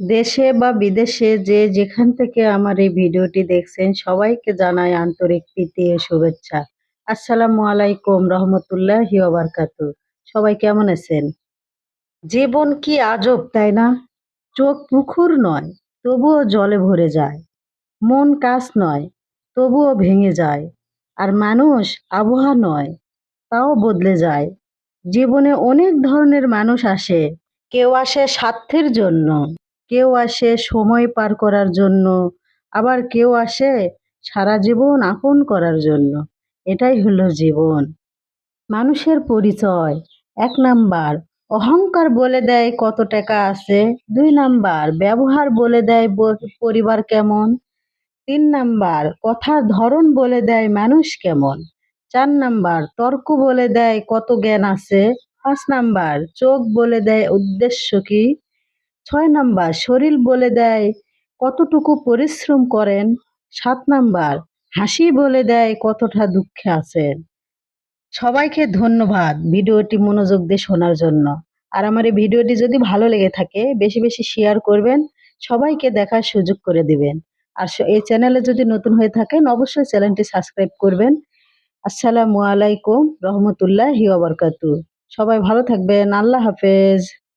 দেশে বা বিদেশে যে যেখান থেকে আমার এই ভিডিওটি দেখছেন, সবাইকে জানাই আন্তরিক প্রীতি ও শুভেচ্ছা। আসসালামু আলাইকুম রহমতুল্লাহি বারকাতু। সবাই কেমন আছেন? জীবন কি আজব, তাই না? চোখ পুকুর নয়, তবুও জলে ভরে যায়। মন কাজ নয়, তবুও ভেঙে যায়। আর মানুষ আবহাওয়া নয়, তাও বদলে যায়। জীবনে অনেক ধরনের মানুষ আসে, কেউ আসে স্বার্থের জন্য। কেউ আসে সময় পার করার জন্য, আবার কেউ আসে সারা জীবন আপন করার জন্য। এটাই হলো জীবন। মানুষের পরিচয় এক নাম্বার। অহংকার বলে দেয় কত টাকা আছে, দুই নাম্বার। ব্যবহার বলে দেয় পরিবার কেমন। তিন নাম্বার। কথার ধরন বলে দেয় মানুষ কেমন। চার নাম্বার। তর্ক বলে দেয় কত জ্ঞান আছে। পাঁচ নাম্বার। চোখ বলে দেয় উদ্দেশ্য কি। ছয় নাম্বার, শরীর বলে দেয় কতটুকু পরিশ্রম করেন। সাত নাম্বার, হাসি বলে দেয় কতটা দুঃখে আছেন। সবাইকে ধন্যবাদ ভিডিওটি মনোযোগ দিয়ে শোনার জন্য। আর আমার এই ভিডিওটি যদি ভালো লেগে থাকে, বেশি বেশি শেয়ার করবেন, সবাইকে দেখার সুযোগ করে দিবেন। আর এই চ্যানেলে যদি নতুন হয়ে থাকেন, অবশ্যই চ্যানেলটি সাবস্ক্রাইব করবেন। আসসালামু আলাইকুম, রহমতুল্লাহ বরকাতু সবাই ভালো থাকবেন, আল্লাহ হাফেজ।